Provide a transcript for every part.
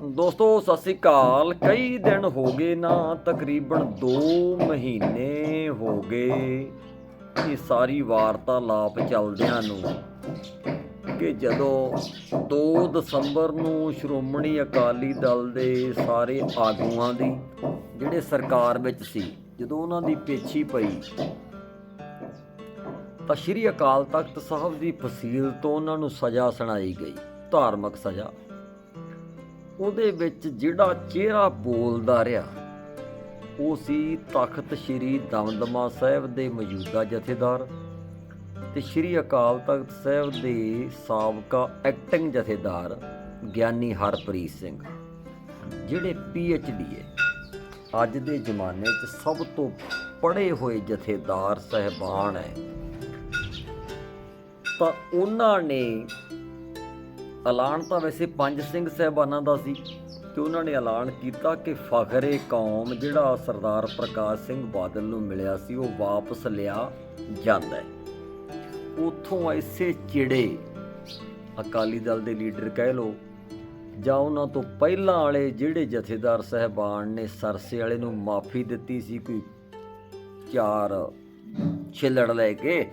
ਦੋਸਤੋ, ਸਤਿ ਸ੍ਰੀ ਅਕਾਲ। ਕਈ ਦਿਨ ਹੋ ਗਏ ਨਾ, ਤਕਰੀਬਨ 2 ਮਹੀਨੇ ਹੋ ਗਏ ਇਹ ਸਾਰੀ ਵਾਰਤਾਲਾਪ ਚੱਲਦਿਆਂ ਨੂੰ ਕਿ ਜਦੋਂ 2 ਦਸੰਬਰ ਨੂੰ ਸ਼੍ਰੋਮਣੀ ਅਕਾਲੀ ਦਲ ਦੇ ਸਾਰੇ ਆਗੂਆਂ ਦੀ, ਜਿਹੜੇ ਸਰਕਾਰ ਵਿੱਚ ਸੀ, ਜਦੋਂ ਉਹਨਾਂ ਦੀ ਪੇਛੀ ਪਈ, ਤਾਂ ਸ਼੍ਰੀ ਅਕਾਲ ਤਖਤ ਸਾਹਿਬ ਦੀ ਫਸੀਲ ਤੋਂ ਉਹਨਾਂ ਨੂੰ ਸਜ਼ਾ ਸੁਣਾਈ ਗਈ, ਧਾਰਮਿਕ ਸਜ਼ਾ। ਉਹਦੇ ਵਿੱਚ ਜਿਹੜਾ ਚਿਹਰਾ ਬੋਲਦਾ ਰਿਹਾ, ਉਹ ਸੀ ਤਖਤ ਸ੍ਰੀ ਦਮਦਮਾ ਸਾਹਿਬ ਦੇ ਮੌਜੂਦਾ ਜਥੇਦਾਰ ਤੇ ਸ੍ਰੀ ਅਕਾਲ ਤਖਤ ਸਾਹਿਬ ਦੇ ਸਾਬਕਾ ਐਕਟਿੰਗ ਜਥੇਦਾਰ ਗਿਆਨੀ ਹਰਪ੍ਰੀਤ ਸਿੰਘ, ਜਿਹੜੇ ਡੀ ਹੈ। ਅੱਜ ਦੇ ਜ਼ਮਾਨੇ 'ਚ ਸਭ ਤੋਂ ਪੜ੍ਹੇ ਹੋਏ ਜਥੇਦਾਰ ਸਹਿਬਾਨ ਹੈ। ਤਾਂ ਉਹਨਾਂ ਨੇ ਐਲਾਨ ਤਾਂ ਵੈਸੇ ਪੰਜ ਸਿੰਘ ਸਹਿਬਾਨਾਂ ਦਾ ਸੀ ਕਿ ਉਹਨਾਂ ਨੇ ਐਲਾਨ ਕੀਤਾ ਕਿ ਫਖਰੇ ਕੌਮ ਜਿਹੜਾ ਸਰਦਾਰ ਪ੍ਰਕਾਸ਼ ਸਿੰਘ ਬਾਦਲ ਨੂੰ ਮਿਲਿਆ ਸੀ, ਉਹ ਵਾਪਸ ਲਿਆ ਜਾਂਦਾ ਹੈ। ਉਥੋਂ ਐਸੇ ਚਿੜੇ ਅਕਾਲੀ ਦਲ ਦੇ ਲੀਡਰ ਕਹਿ ਲੋ ਜਾਂ ਉਹਨਾਂ ਤੋਂ ਪਹਿਲਾਂ ਵਾਲੇ ਜਿਹੜੇ ਜਥੇਦਾਰ ਸਹਿਬਾਨ ਨੇ, ਸਰਸੇ ਵਾਲੇ ਨੂੰ ਮਾਫੀ ਦਿੱਤੀ ਸੀ, ਕੋਈ ਚਾਰ ਛਿੱਲੜ ਲੈ ਕੇ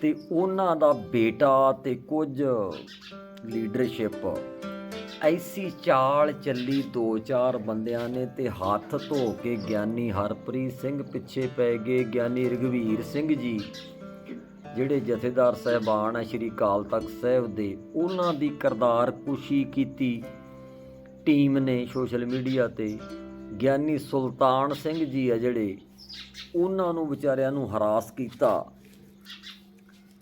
ਤੇ ਉਹਨਾਂ ਦਾ ਬੇਟਾ ਤੇ ਕੁਝ ਲੀਡਰਸ਼ਿਪ ਐਸੀ ਚਾਲ ਚੱਲੀ ਦੋ ਚਾਰ ਬੰਦਿਆਂ ਨੇ ਤੇ ਹੱਥ ਧੋ ਕੇ ਗਿਆਨੀ ਹਰਪ੍ਰੀਤ ਸਿੰਘ ਪਿੱਛੇ ਪੈ ਗਏ ਗਿਆਨੀ ਰਗਵੀਰ ਸਿੰਘ ਜੀ, ਜਿਹੜੇ ਜਥੇਦਾਰ ਸਹਿਬਾਨ ਆ ਸ਼੍ਰੀ ਕਾਲ ਤਖਤ ਸਾਹਿਬ ਦੇ, ਉਹਨਾਂ ਦੀ ਕਰਤਾਰ ਕੁਸ਼ੀ ਕੀਤੀ। ਟੀਮ ਨੇ ਸੋਸ਼ਲ ਮੀਡੀਆ ਤੇ ਗਿਆਨੀ ਸੁਲਤਾਨ ਸਿੰਘ ਜੀ ਆ ਜਿਹੜੇ, ਉਹਨਾਂ ਨੂੰ ਵਿਚਾਰਿਆਂ ਨੂੰ ਹਰਾਸ ਕੀਤਾ।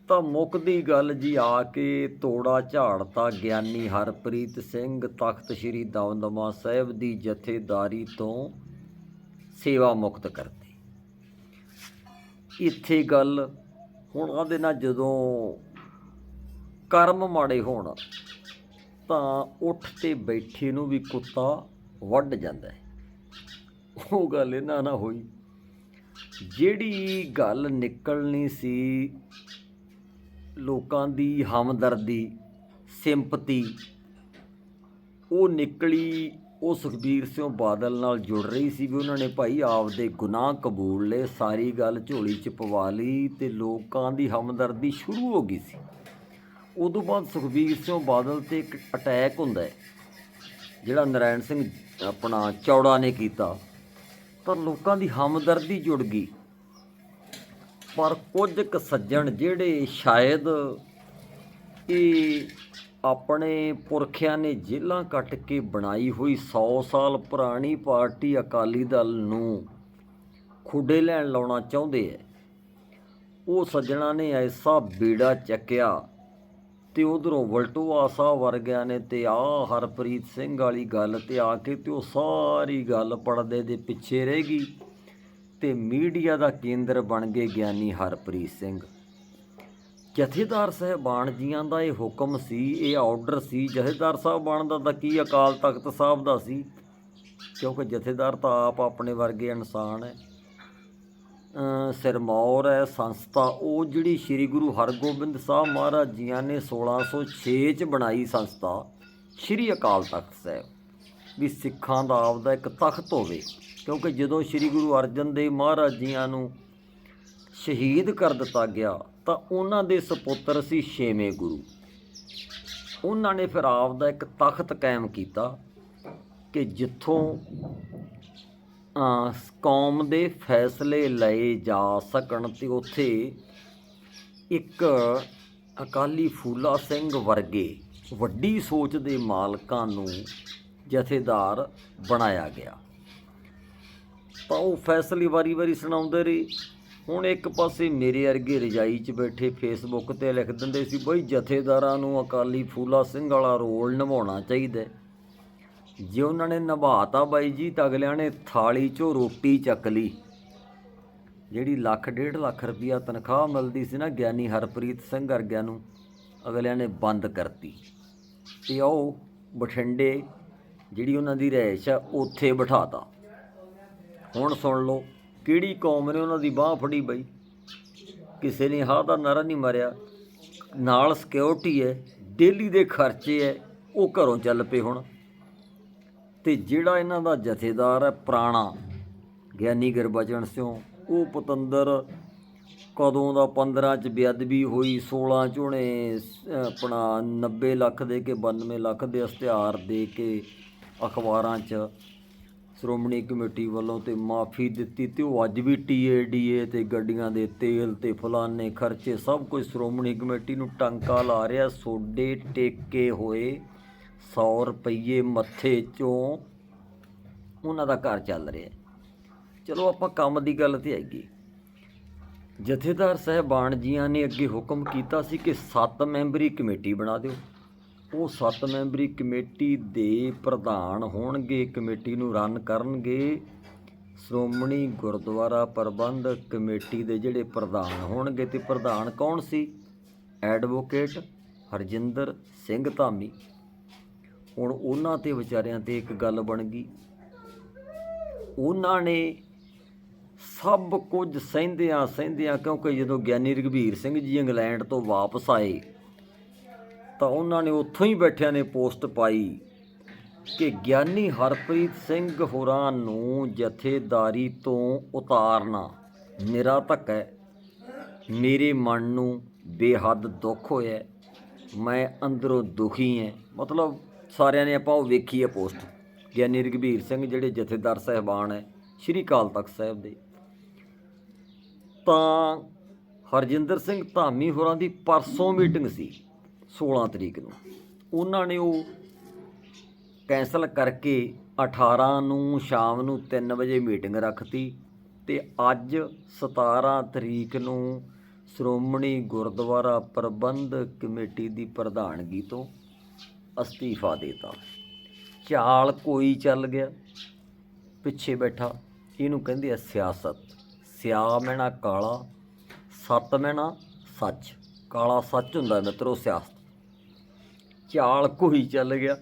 ਤਾਂ ਮੁੱਕਦੀ ਗੱਲ ਜੀ ਆ ਕੇ ਤੋੜਾ ਝਾੜਤਾ ਗਿਆਨੀ ਹਰਪ੍ਰੀਤ ਸਿੰਘ, ਤਖਤ ਸ੍ਰੀ ਦਮਦਮਾ ਸਾਹਿਬ ਦੀ ਜਥੇਦਾਰੀ ਤੋਂ ਸੇਵਾ ਮੁਕਤ ਕਰਤੀ। ਇੱਥੇ ਗੱਲ ਹੁਣ ਉਹਦੇ ਨਾਲ ਜਦੋਂ ਕਰਮ ਮਾੜੇ ਹੋਣ, ਤਾਂ ਉੱਠ ਤੇ ਬੈਠੇ ਨੂੰ ਵੀ ਕੁੱਤਾ ਵੱਢ ਜਾਂਦਾ ਹੈ। ਉਹ ਗੱਲ ਇਹਨਾਂ ਨਾਲ ਹੋਈ। ਜਿਹੜੀ ਗੱਲ ਨਿਕਲਣੀ ਸੀ ਲੋਕਾਂ ਦੀ ਹਮਦਰਦੀ, ਸਿੰਪਤੀ, ਉਹ ਨਿਕਲੀ ਉਹ ਸੁਖਬੀਰ ਸਿੰਘ ਬਾਦਲ ਨਾਲ ਜੁੜ ਰਹੀ ਸੀ ਵੀ ਉਹਨਾਂ ਨੇ ਭਾਈ ਆਪਦੇ ਗੁਨਾਹ ਕਬੂਲ ਲਏ, ਸਾਰੀ ਗੱਲ ਝੋਲੀ 'ਚ ਪਵਾ ਲਈ ਤੇ ਲੋਕਾਂ ਦੀ ਹਮਦਰਦੀ ਸ਼ੁਰੂ ਹੋ ਗਈ ਸੀ। ਉਦੋਂ ਬਾਅਦ ਸੁਖਬੀਰ ਸਿੰਘ ਬਾਦਲ ਤੇ ਇੱਕ ਅਟੈਕ ਹੁੰਦਾ ਹੈ, ਜਿਹੜਾ ਨਰਾਇਣ ਸਿੰਘ ਆਪਣਾ ਚੌੜਾ ਨੇ ਕੀਤਾ, ਤਾਂ ਲੋਕਾਂ ਦੀ ਹਮਦਰਦੀ ਜੁੜ ਗਈ। ਪਰ ਕੁਝ ਕੁ ਸੱਜਣ ਜਿਹੜੇ ਸ਼ਾਇਦ ਇਹ ਆਪਣੇ ਪੁਰਖਿਆਂ ਨੇ ਜੇਲਾਂ ਕੱਟ ਕੇ ਬਣਾਈ ਹੋਈ 100 ਸਾਲ ਪੁਰਾਣੀ ਪਾਰਟੀ ਅਕਾਲੀ ਦਲ ਨੂੰ ਖੁੱਡੇ ਲੈਣ ਲਾਉਣਾ ਚਾਹੁੰਦੇ ਐ। ਉਹ ਸੱਜਣਾ ਨੇ ਐਸਾ ਬੀੜਾ ਚੱਕਿਆ ਤੇ ਉਧਰੋਂ ਵਲਟੋਆ ਸਾਹਿਬ ਵਰਗਿਆਂ ਨੇ ਤੇ ਆ ਹਰਪ੍ਰੀਤ ਸਿੰਘ ਵਾਲੀ ਗੱਲ ਤੇ ਆ ਕੇ ਤੇ ਉਹ ਸਾਰੀ ਗੱਲ ਪੜਦੇ ਦੇ ਪਿੱਛੇ ਰਹਿ ਗਈ। ਤੇ ਮੀਡੀਆ ਦਾ ਕੇਂਦਰ ਬਣ ਗਏ ਗਿਆਨੀ ਹਰਪ੍ਰੀਤ ਸਿੰਘ। ਜਥੇਦਾਰ ਸਾਹਿਬਾਨ ਜੀਆਂ ਦਾ ਇਹ ਹੁਕਮ ਸੀ, ਇਹ ਆਰਡਰ ਸੀ। ਜਥੇਦਾਰ ਸਾਹਿਬਾਨ ਦਾ ਤਾਂ ਕੀ ਅਕਾਲ ਤਖਤ ਸਾਹਿਬ ਦਾ ਸੀ? ਕਿਉਂਕਿ ਜਥੇਦਾਰ ਤਾਂ ਆਪ ਆਪਣੇ ਵਰਗੇ ਇਨਸਾਨ ਹੈ। ਸਿਰਮੌਰ ਹੈ, ਸੰਸਥਾ, ਉਹ ਜਿਹੜੀ ਸ੍ਰੀ ਗੁਰੂ ਹਰਗੋਬਿੰਦ ਸਾਹਿਬ ਮਹਾਰਾਜ ਜੀਆਂ ਨੇ 1606 ਚ ਬਣਾਈ ਸੰਸਥਾ, ਸ੍ਰੀ ਅਕਾਲ ਤਖਤ ਸਾਹਿਬ। ਵੀ ਸਿੱਖਾਂ ਦਾ ਆਪਦਾ ਇੱਕ ਤਖਤ ਹੋਵੇ। ਕਿਉਂਕਿ ਜਦੋਂ ਸ੍ਰੀ ਗੁਰੂ ਅਰਜਨ ਦੇਵ ਮਹਾਰਾਜ ਜੀਆਂ ਨੂੰ ਸ਼ਹੀਦ ਕਰ ਦਿੱਤਾ ਗਿਆ, ਤਾਂ ਉਹਨਾਂ ਦੇ ਸੁਪੁੱਤਰ ਸੀ ਛੇਵੇਂ ਗੁਰੂ। ਉਹਨਾਂ ਨੇ ਫਿਰ ਆਪ ਦਾ ਇੱਕ ਤਖਤ ਕਾਇਮ ਕੀਤਾ ਕਿ ਜਿੱਥੋਂ ਕੌਮ ਦੇ ਫੈਸਲੇ ਲਏ ਜਾ ਸਕਣ ਤੇ ਉੱਥੇ ਇੱਕ ਅਕਾਲੀ ਫੂਲਾ ਸਿੰਘ ਵਰਗੇ ਵੱਡੀ ਸੋਚ ਦੇ ਮਾਲਕਾਂ ਨੂੰ ਜਥੇਦਾਰ ਬਣਾਇਆ ਗਿਆ। ਤਾਂ ਉਹ ਫੈਸਲੇ ਵਾਰੀ-ਵਾਰੀ ਸੁਣਾਉਂਦੇ ਰਹੇ। ਹੁਣ ਇੱਕ ਪਾਸੇ ਮੇਰੇ ਅਰਗੇ ਰਜਾਈ 'ਚ ਬੈਠੇ ਫੇਸਬੁੱਕ ਤੇ ਲਿਖ ਦਿੰਦੇ ਸੀ, ਬਈ ਜਥੇਦਾਰਾਂ ਨੂੰ ਅਕਾਲੀ ਫੂਲਾ ਸਿੰਘ ਵਾਲਾ ਰੋਲ ਨਿਭਾਉਣਾ ਚਾਹੀਦਾ ਜੇ ਉਹਨਾਂ ਨੇ ਨਿਭਾਤਾ ਬਾਈ ਜੀ ਤਾਂ ਅਗਲਿਆਂ ਨੇ ਥਾਲੀ 'ਚੋਂ ਰੋਟੀ ਚੱਕ ਲਈ। ਜਿਹੜੀ ਲੱਖ ਡੇਢ ਲੱਖ ਰੁਪਈਆ ਤਨਖਾਹ ਮਿਲਦੀ ਸੀ ਨਾ ਗਿਆਨੀ ਹਰਪ੍ਰੀਤ ਸਿੰਘ ਵਰਗਿਆਂ ਨੂੰ, ਅਗਲਿਆਂ ਨੇ ਬੰਦ ਕਰਤੀ। ਤੇ ਉਹ ਬਠਿੰਡੇ ਜਿਹੜੀ ਉਹਨਾਂ ਦੀ ਰਹਿਸ਼ ਆ, ਉੱਥੇ ਬਿਠਾਤਾ। ਹੁਣ ਸੁਣ ਲਓ, ਕਿਹੜੀ ਕੌਮ ਨੇ ਉਹਨਾਂ ਦੀ ਬਾਹ ਫੜੀ ਬਈ? ਕਿਸੇ ਨੇ ਹਾਂ ਦਾ ਨਾਰਾ ਨਹੀਂ ਮਾਰਿਆ। ਨਾਲ ਸਿਕਿਉਰਿਟੀ ਹੈ ਡੇਲੀ ਦੇ ਖਰਚੇ ਹੈ, ਉਹ ਘਰੋਂ ਚੱਲ ਪਏ ਹੁਣ। ਤੇ ਜਿਹੜਾ ਇਹਨਾਂ ਦਾ ਜਥੇਦਾਰ ਹੈ, ਪੁਰਾਣਾ, ਗਿਆਨੀ ਗੁਰਬਚਨ ਸਿੰਘ, ਉਹ ਪਤੰਦਰ ਕਦੋਂ ਦਾ 15 ਚ ਬੇਅਦਬੀ ਹੋਈ 16 ਚ ਉਹਨੇ ਆਪਣਾ 90 ਲੱਖ ਦੇ ਕੇ 92 ਲੱਖ ਦੇ ਇਸ਼ਤਿਹਾਰ ਦੇ ਕੇ ਅਖਬਾਰਾਂ 'ਚ ਸ਼੍ਰੋਮਣੀ ਕਮੇਟੀ ਵੱਲੋਂ ਤੇ ਮਾਫੀ ਦਿੱਤੀ ਤੇ ਉਹ ਅੱਜ ਵੀ ਟੀਏਡੀਏ ਤੇ ਗੱਡੀਆਂ ਦੇ ਤੇਲ ਤੇ ਫਲਾਨੇ ਖਰਚੇ ਸਭ ਕੁਝ ਸ਼੍ਰੋਮਣੀ ਕਮੇਟੀ ਨੂੰ ਟੰਕਾ ਲਾ ਰਿਹਾ। ਸੋਡੇ ਟੇਕੇ ਹੋਏ 100 ਰੁਪਏ ਮੱਥੇ ਚੋਂ ਉਹਨਾਂ ਦਾ ਘਰ ਚੱਲ ਰਿਹਾ। ਚਲੋ ਆਪਾਂ ਕੰਮ ਦੀ ਗੱਲ ਤੇ ਆਈਏ। ਜਥੇਦਾਰ ਸਾਹਿਬਾਨ ਜੀਆਂ ਨੇ ਅੱਗੇ ਹੁਕਮ ਕੀਤਾ ਸੀ ਕਿ 7 ਮੈਂਬਰੀ ਕਮੇਟੀ ਬਣਾ ਦਿਓ। ਉਹ 7 ਮੈਂਬਰੀ ਕਮੇਟੀ ਦੇ ਪ੍ਰਧਾਨ ਹੋਣਗੇ, ਕਮੇਟੀ ਨੂੰ ਰਨ ਕਰਨਗੇ। ਸ਼੍ਰੋਮਣੀ ਗੁਰਦੁਆਰਾ ਪ੍ਰਬੰਧਕ ਕਮੇਟੀ ਦੇ ਜਿਹੜੇ ਪ੍ਰਧਾਨ ਹੋਣਗੇ ਤੇ ਪ੍ਰਧਾਨ ਕੌਣ ਸੀ? ਐਡਵੋਕੇਟ ਹਰਜਿੰਦਰ ਸਿੰਘ ਧਾਮੀ। ਹੁਣ ਉਹਨਾਂ ਤੇ ਵਿਚਾਰਿਆਂ ਤੇ ਇੱਕ ਗੱਲ ਬਣ ਗਈ। ਉਹਨਾਂ ਨੇ ਸਭ ਕੁਝ ਸਹਿੰਦਿਆਂ ਸਹਿੰਦਿਆਂ ਕਿਉਂਕਿ ਜਦੋਂ ਗਿਆਨੀ ਰਘਬੀਰ ਸਿੰਘ ਜੀ ਇੰਗਲੈਂਡ ਤੋਂ ਵਾਪਸ ਆਏ ਤਾਂ ਉਹਨਾਂ ਨੇ ਉੱਥੋਂ ਹੀ ਬੈਠਿਆਂ ਨੇ ਪੋਸਟ ਪਾਈ ਕਿ ਗਿਆਨੀ ਹਰਪ੍ਰੀਤ ਸਿੰਘ ਹੋਰਾਂ ਨੂੰ ਜਥੇਦਾਰੀ ਤੋਂ ਉਤਾਰਨਾ ਮੇਰਾ ਧੱਕਾ ਹੈ। ਮੇਰੇ ਮਨ ਨੂੰ ਬੇਹੱਦ ਦੁੱਖ ਹੋਇਆ ਮੈਂ ਅੰਦਰੋਂ ਦੁਖੀ ਹਾਂ। ਮਤਲਬ ਸਾਰਿਆਂ ਨੇ ਆਪਾਂ ਉਹ ਵੇਖੀ ਹੈ ਪੋਸਟ। ਗਿਆਨੀ ਰਘਬੀਰ ਸਿੰਘ ਜਿਹੜੇ ਜਥੇਦਾਰ ਸਹਿਬਾਨ ਹੈ, ਸ਼੍ਰੀ ਅਕਾਲ ਤਖਤ ਸਾਹਿਬ ਦੇ। ਤਾਂ ਹਰਜਿੰਦਰ ਸਿੰਘ ਧਾਮੀ ਹੋਰਾਂ ਦੀ ਪਰਸੋਂ ਮੀਟਿੰਗ ਸੀ। 16 ਤਰੀਕ ਨੂੰ। ਉਹਨਾਂ ਨੇ ਉਹ ਕੈਂਸਲ ਕਰਕੇ 18 ਨੂੰ ਸ਼ਾਮ ਨੂੰ 3 ਵਜੇ ਮੀਟਿੰਗ ਰੱਖਤੀ ਤੇ ਅੱਜ 17 ਤਰੀਕ ਨੂੰ ਸ਼੍ਰੋਮਣੀ ਗੁਰਦੁਆਰਾ ਪ੍ਰਬੰਧਕ ਕਮੇਟੀ ਦੀ ਪ੍ਰਧਾਨਗੀ ਤੋਂ ਅਸਤੀਫਾ ਦੇਤਾ। ਚਾਲ ਕੋਈ ਚੱਲ ਗਿਆ। ਪਿੱਛੇ ਬੈਠਾ। ਇਹਨੂੰ ਕਹਿੰਦੇ ਆ ਸਿਆਸਤ। ਸਿਆ ਮੈਣਾ ਕਾਲਾ, ਸੱਤ ਮੈਨਾ ਸੱਚ। ਕਾਲਾ ਸੱਚ ਹੁੰਦਾ ਮਿੱਤਰੋ ਸਿਆਸਤ। ਚਾਲ ਕੋਈ ਚੱਲ ਗਿਆ।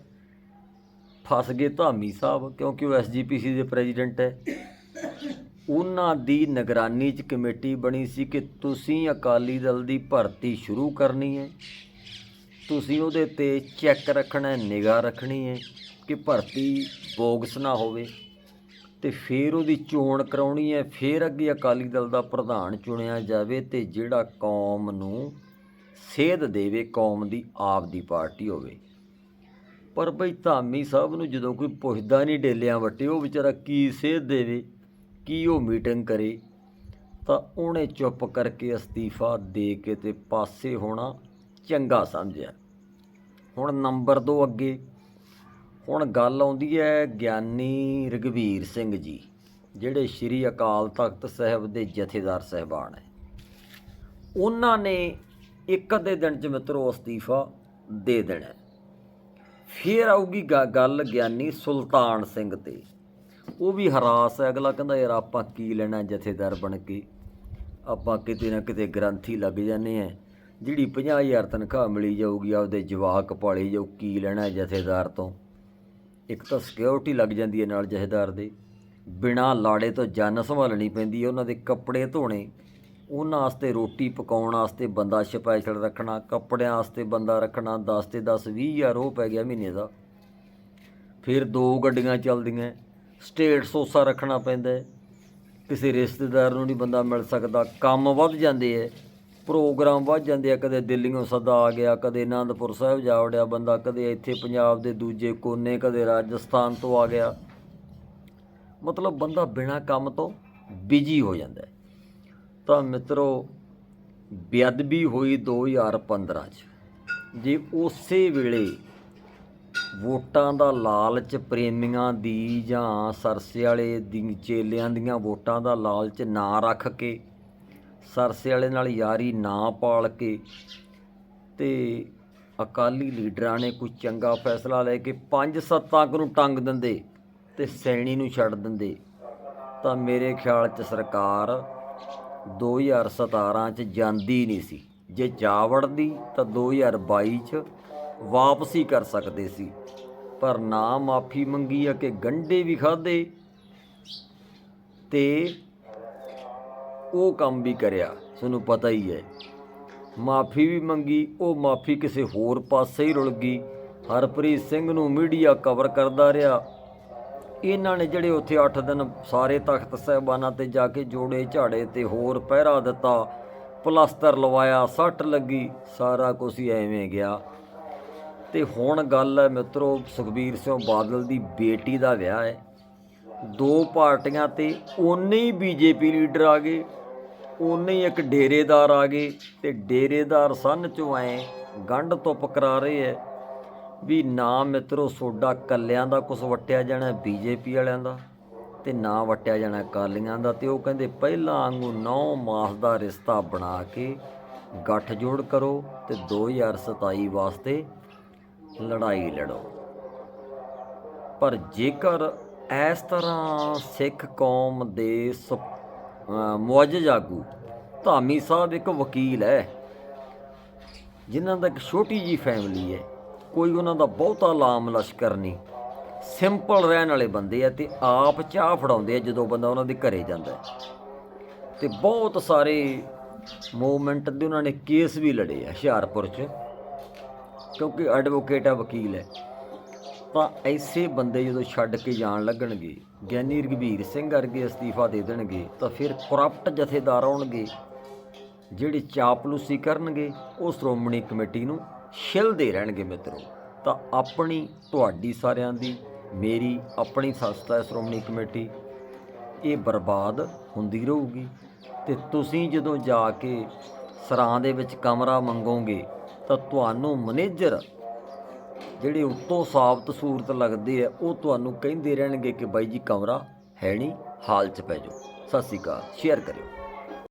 ਫਸ ਗਏ ਧਾਮੀ ਸਾਹਿਬ, ਕਿਉਂਕਿ ਉਹ ਐਸਜੀਪੀਸੀ ਦੇ ਪ੍ਰੈਜ਼ੀਡੈਂਟ ਹੈ। ਉਹਨਾਂ ਦੀ ਨਿਗਰਾਨੀ 'ਚ ਕਮੇਟੀ ਬਣੀ ਸੀ ਕਿ ਤੁਸੀਂ ਅਕਾਲੀ ਦਲ ਦੀ ਭਰਤੀ ਸ਼ੁਰੂ ਕਰਨੀ ਹੈ। ਤੁਸੀਂ ਉਹਦੇ ਤੇ ਚੈੱਕ ਰੱਖਣਾ ਹੈ, ਨਿਗਾਹ ਰੱਖਣੀ ਹੈ ਕਿ ਭਰਤੀ ਬੋਗਸ ਨਾ ਹੋਵੇ। ਤੇ ਫਿਰ ਉਹਦੀ ਚੋਣ ਕਰਾਉਣੀ ਹੈ, ਫਿਰ ਅੱਗੇ ਅਕਾਲੀ ਦਲ ਦਾ ਪ੍ਰਧਾਨ ਚੁਣਿਆ ਜਾਵੇ ਤੇ ਜਿਹੜਾ ਕੌਮ ਨੂੰ ਸੇਧ ਦੇਵੇ, ਕੌਮ ਦੀ ਆਪ ਦੀ ਪਾਰਟੀ ਹੋਵੇ। ਪਰ ਬਈ ਧਾਮੀ ਸਾਹਿਬ ਨੂੰ ਜਦੋਂ ਕੋਈ ਪੁੱਛਦਾ ਨਹੀਂ ਡੇਲਿਆਂ ਵੱਟੇ, ਉਹ ਵਿਚਾਰਾ ਕੀ ਸੇਧ ਦੇਵੇ, ਕੀ ਉਹ ਮੀਟਿੰਗ ਕਰੇ, ਤਾਂ ਉਹਨੇ ਚੁੱਪ ਕਰਕੇ ਅਸਤੀਫਾ ਦੇ ਕੇ ਤੇ ਪਾਸੇ ਹੋਣਾ ਚੰਗਾ ਸਮਝਿਆ। ਹੁਣ ਨੰਬਰ 2 ਅੱਗੇ, ਹੁਣ ਗੱਲ ਆਉਂਦੀ ਹੈ ਗਿਆਨੀ ਰਘਵੀਰ ਸਿੰਘ ਜੀ, ਜਿਹੜੇ ਸ੍ਰੀ ਅਕਾਲ ਤਖਤ ਸਾਹਿਬ ਦੇ ਜਥੇਦਾਰ ਸਹਿਬਾਨ ਹੈ। ਉਹਨਾਂ ਨੇ ਇੱਕ ਅੱਧੇ ਦਿਨ ਚ ਮਿੱਤਰੋ ਅਸਤੀਫਾ ਦੇ ਦੇਣਾ ਹੈ। ਫਿਰ ਆਊਗੀ ਗ- ਗੱਲ ਗਿਆਨੀ ਸੁਲਤਾਨ ਸਿੰਘ ਤੇ। ਉਹ ਵੀ ਹਰਾਸ ਹੈ। ਅਗਲਾ ਕਹਿੰਦਾ, ਯਾਰ ਆਪਾਂ ਕੀ ਲੈਣਾ ਜਥੇਦਾਰ ਬਣ ਕੇ? ਆਪਾਂ ਕਿਤੇ ਨਾ ਕਿਤੇ ਗ੍ਰੰਥੀ ਲੱਗ ਜਾਂਦੇ ਆ ਜਿਹੜੀ 50000 ਤਨਖਾਹ ਮਿਲੀ ਜਾਊਗੀ, ਆਪਦੇ ਜਵਾਕ ਪਾਲੀ ਜਾਊ, ਕੀ ਲੈਣਾ ਜਥੇਦਾਰ ਤੋਂ? ਇੱਕ ਤਾਂ ਸਿਕਿਉਰਿਟੀ ਲੱਗ ਜਾਂਦੀ ਹੈ ਨਾਲ ਜਥੇਦਾਰ ਦੇ। ਬਿਨਾ ਲਾੜੇ ਤੋਂ ਜਨ ਸੰਭਾਲਣੀ ਪੈਂਦੀ ਹੈ। ਉਹਨਾਂ ਦੇ ਕੱਪੜੇ ਧੋਣੇ ਉਹਨਾਂ ਵਾਸਤੇ ਰੋਟੀ ਪਕਾਉਣ ਵਾਸਤੇ ਬੰਦਾ ਸਪੈਸ਼ਲ ਰੱਖਣਾ, ਕੱਪੜਿਆਂ ਵਾਸਤੇ ਬੰਦਾ ਰੱਖਣਾ 10 ਤੇ 10 20 ਹਜ਼ਾਰ ਉਹ ਪੈ ਗਿਆ ਮਹੀਨੇ ਦਾ। ਫਿਰ ਦੋ ਗੱਡੀਆਂ ਚੱਲਦੀਆਂ ਸਟੇਟ ਸੋਸਾ ਰੱਖਣਾ ਪੈਂਦਾ ਕਿਸੇ ਰਿਸ਼ਤੇਦਾਰ ਨੂੰ ਨਹੀਂ ਬੰਦਾ ਮਿਲ ਸਕਦਾ, ਕੰਮ ਵੱਧ ਜਾਂਦੇ ਐ ਪ੍ਰੋਗਰਾਮ ਵੱਧ ਜਾਂਦੇ ਆ ਕਦੇ ਦਿੱਲੀੋਂ ਸੱਦਾ ਆ ਗਿਆ, ਕਦੇ ਆਨੰਦਪੁਰ ਸਾਹਿਬ ਜਾ ਵੜਿਆ ਬੰਦਾ, ਕਦੇ ਇੱਥੇ ਪੰਜਾਬ ਦੇ ਦੂਜੇ ਕੋਨੇ, ਕਦੇ ਰਾਜਸਥਾਨ ਤੋਂ ਆ ਗਿਆ। ਮਤਲਬ ਬੰਦਾ ਬਿਨਾ ਕੰਮ ਤੋਂ ਬਿਜ਼ੀ ਹੋ ਜਾਂਦਾ ਤਾਂ ਮਿੱਤਰੋ, ਬੇਅਦਬੀ ਹੋਈ 2015 ਚ। ਜੇ ਉਸੇ ਵੇਲੇ ਵੋਟਾਂ ਦਾ ਲਾਲਚ ਪ੍ਰੇਮੀਆਂ ਦੀ ਜਾਂ ਸਰਸੇ ਵਾਲੇ ਦੀ ਚੇਲਿਆਂ ਦੀਆਂ ਵੋਟਾਂ ਦਾ ਲਾਲਚ ਨਾ ਰੱਖ ਕੇ, ਸਰਸੇ ਵਾਲੇ ਨਾਲ ਯਾਰੀ ਨਾ ਪਾਲ ਕੇ ਤੇ ਅਕਾਲੀ ਲੀਡਰਾਂ ਨੇ ਕੋਈ ਚੰਗਾ ਫੈਸਲਾ ਲੈ ਕੇ ਪੰਜ ਸੱਤਾਂ ਕੁ ਨੂੰ ਟੰਗ ਦਿੰਦੇ ਤੇ ਸੈਣੀ ਨੂੰ ਛੱਡ ਦਿੰਦੇ, ਤਾਂ ਮੇਰੇ ਖਿਆਲ 'ਚ ਸਰਕਾਰ 2017 'ਚ ਜਾਂਦੀ ਨਹੀਂ ਸੀ। ਜੇ ਜਾ ਵੜਦੀ ਤਾਂ 2022 'ਚ ਵਾਪਸੀ ਕਰ ਸਕਦੇ ਸੀ। ਪਰ ਨਾ ਮਾਫੀ ਮੰਗੀ ਆ ਕਿ ਗੰਡੇ ਵੀ ਖਾਦੇ ਤੇ ਉਹ ਕੰਮ ਵੀ ਕਰਿਆ। ਤੁਹਾਨੂੰ ਪਤਾ ਹੀ ਹੈ। ਮਾਫੀ ਵੀ ਮੰਗੀ, ਉਹ ਮਾਫੀ ਕਿਸੇ ਹੋਰ ਪਾਸੇ ਹੀ ਰੁਲ ਗਈ। ਹਰਪ੍ਰੀਤ ਸਿੰਘ ਨੂੰ ਮੀਡੀਆ ਕਵਰ ਕਰਦਾ ਰਿਹਾ। ਇਹਨਾਂ ਨੇ ਜਿਹੜੇ ਉੱਥੇ 8 ਦਿਨ ਸਾਰੇ ਤਖਤ ਸਾਹਿਬਾਨਾਂ ਤੇ ਜਾ ਕੇ ਜੋੜੇ ਝਾੜੇ ਤੇ ਹੋਰ ਪਹਿਰਾ ਦਿੱਤਾ, ਪਲਸਤਰ ਲਵਾਇਆ, ਸੱਟ ਲੱਗੀ, ਸਾਰਾ ਕੁਝ ਹੀ ਐਵੇਂ ਗਿਆ। ਤੇ ਹੁਣ ਗੱਲ ਹੈ ਮਿੱਤਰੋ, ਸੁਖਬੀਰ ਸਿੰਘ ਬਾਦਲ ਦੀ ਬੇਟੀ ਦਾ ਵਿਆਹ ਹੈ। ਦੋ ਪਾਰਟੀਆਂ ਤੇ ਓਨੇ ਹੀ ਬੀਜੇਪੀ ਲੀਡਰ ਆ ਗਏ ਉਨੇ ਹੀ ਇੱਕ ਡੇਰੇਦਾਰ ਆ ਗਏ ਤੇ ਡੇਰੇਦਾਰ ਸਨ ਚੋਂ ਐ ਗੰਢ ਤੁੱਪ ਕਰਾ ਰਹੇ ਐ ਵੀ ਨਾ ਮਿੱਤਰੋ, ਸੋਡਾ ਕੱਲਿਆਂ ਦਾ ਕੁਝ ਵਟਿਆ ਜਾਣਾ ਬੀਜੇਪੀ ਵਾਲਿਆਂ ਦਾ ਤੇ ਨਾ ਵਟਿਆ ਜਾਣਾ ਕਾਲੀਆਂ ਦਾ। ਤੇ ਉਹ ਕਹਿੰਦੇ, ਪਹਿਲਾਂ ਵਾਂਗੂ 9 ਮਾਸ ਦਾ ਰਿਸ਼ਤਾ ਬਣਾ ਕੇ ਗੱਠਜੋੜ ਕਰੋ ਤੇ 2027 ਵਾਸਤੇ ਲੜਾਈ ਲੜੋ। ਪਰ ਜੇਕਰ ਇਸ ਤਰ੍ਹਾਂ ਸਿੱਖ ਕੌਮ ਦੇ ਸ- ਅਹ ਆਗੂ ਧਾਮੀ ਸਾਹਿਬ ਇੱਕ ਵਕੀਲ ਹੈ, ਜਿਨ੍ਹਾਂ ਦਾ ਇੱਕ ਛੋਟੀ ਜੀ ਫੈਮਿਲੀ ਹੈ। ਕੋਈ ਉਹਨਾਂ ਦਾ ਬਹੁਤਾ ਲਾਮ ਲਸ਼ਕਰ ਨਹੀਂ ਸਿੰਪਲ ਰਹਿਣ ਵਾਲੇ ਬੰਦੇ ਆ ਤੇ ਆਪ ਚਾਹ ਫੜਾਉਂਦੇ ਆ ਜਦੋਂ ਬੰਦਾ ਉਹਨਾਂ ਦੇ ਘਰੇ ਜਾਂਦਾ ਹੈ। ਤੇ ਬਹੁਤ ਸਾਰੇ ਮੂਵਮੈਂਟ ਦੇ ਉਹਨਾਂ ਨੇ ਕੇਸ ਵੀ ਲੜੇ ਆ ਹੁਸ਼ਿਆਰਪੁਰ 'ਚ, ਕਿਉਂਕਿ ਐਡਵੋਕੇਟ ਆ, ਵਕੀਲ ਹੈ ਤਾਂ ਐਸੇ ਬੰਦੇ ਜਦੋਂ ਛੱਡ ਕੇ ਜਾਣ ਲੱਗਣਗੇ ਗਿਆਨੀ ਰਘਬੀਰ ਸਿੰਘ ਵਰਗੇ ਅਸਤੀਫਾ ਦੇ ਦੇਣਗੇ, ਤਾਂ ਫਿਰ ਕਰਪਟ ਜਥੇਦਾਰ ਆਉਣਗੇ, ਜਿਹੜੇ ਚਾਪਲੂਸੀ ਕਰਨਗੇ ਉਹ ਸ਼੍ਰੋਮਣੀ ਕਮੇਟੀ ਨੂੰ ਛਿਲਦੇ ਰਹਿਣਗੇ ਮਿੱਤਰੋ। ਤਾਂ ਆਪਣੀ ਤੁਹਾਡੀ ਸਾਰਿਆਂ ਦੀ, ਮੇਰੀ, ਆਪਣੀ ਸੰਸਥਾ ਹੈ ਸ਼੍ਰੋਮਣੀ ਕਮੇਟੀ, ਇਹ ਬਰਬਾਦ ਹੁੰਦੀ ਰਹੂਗੀ। ਤੇ ਤੁਸੀਂ ਜਦੋਂ ਜਾ ਕੇ ਸਰਾਂ ਦੇ ਵਿੱਚ ਕਮਰਾ ਮੰਗੋਗੇ, ਤਾਂ ਤੁਹਾਨੂੰ ਮੈਨੇਜਰ ਜਿਹੜੇ ਉੱਤੋਂ ਸਾਬਤ ਸੂਰਤ ਲੱਗਦੇ ਆ, ਉਹ ਤੁਹਾਨੂੰ ਕਹਿੰਦੇ ਰਹਿਣਗੇ ਕਿ ਬਾਈ ਜੀ ਕਮਰਾ ਹੈ ਨਹੀਂ, ਹਾਲ 'ਚ ਪੈ ਜਾਓ। ਸਤਿ ਸ਼੍ਰੀ ਅਕਾਲ, ਸ਼ੇਅਰ ਕਰਿਓ।